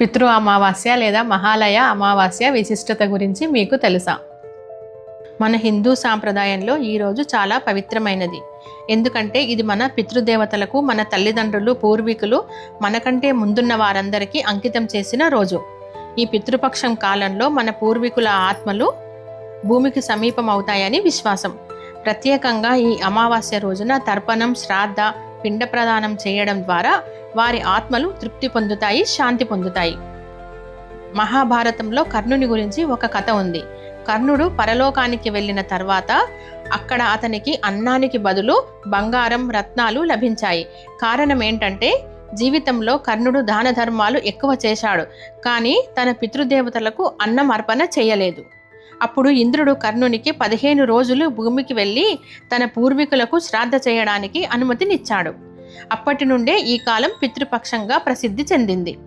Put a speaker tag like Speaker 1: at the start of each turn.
Speaker 1: పితృ అమావాస్య లేదా మహాలయ అమావాస్య విశిష్టత గురించి మీకు తెలుసా? మన హిందూ సాంప్రదాయంలో ఈరోజు చాలా పవిత్రమైనది. ఎందుకంటే ఇది మన పితృదేవతలకు మన తల్లిదండ్రులు పూర్వీకులు మనకంటే ముందున్న వారందరికీ అంకితం చేసిన రోజు. ఈ పితృపక్షం కాలంలో మన పూర్వీకుల ఆత్మలు భూమికి సమీపం అవుతాయని విశ్వాసం. ప్రత్యేకంగా ఈ అమావాస్య రోజున తర్పణం శ్రాద్ధ పిండ ప్రదానం చేయడం ద్వారా వారి ఆత్మలు తృప్తి పొందుతాయి శాంతి పొందుతాయి. మహాభారతంలో కర్ణుని గురించి ఒక కథ ఉంది. కర్ణుడు పరలోకానికి వెళ్ళిన తర్వాత అక్కడ అతనికి అన్నానికి బదులు బంగారం రత్నాలు లభించాయి. కారణం ఏంటంటే జీవితంలో కర్ణుడు దాన ధర్మాలు ఎక్కువ చేశాడు. కానీ తన పితృదేవతలకు అన్నం అర్పణ చేయలేదు. అప్పుడు ఇంద్రుడు కర్ణునికి పదిహేను రోజులు భూమికి వెళ్ళి తన పూర్వీకులకు శ్రాద్ధ చేయడానికి అనుమతినిచ్చాడు. అప్పటి నుండే ఈ కాలం పితృపక్షంగా ప్రసిద్ధి చెందింది.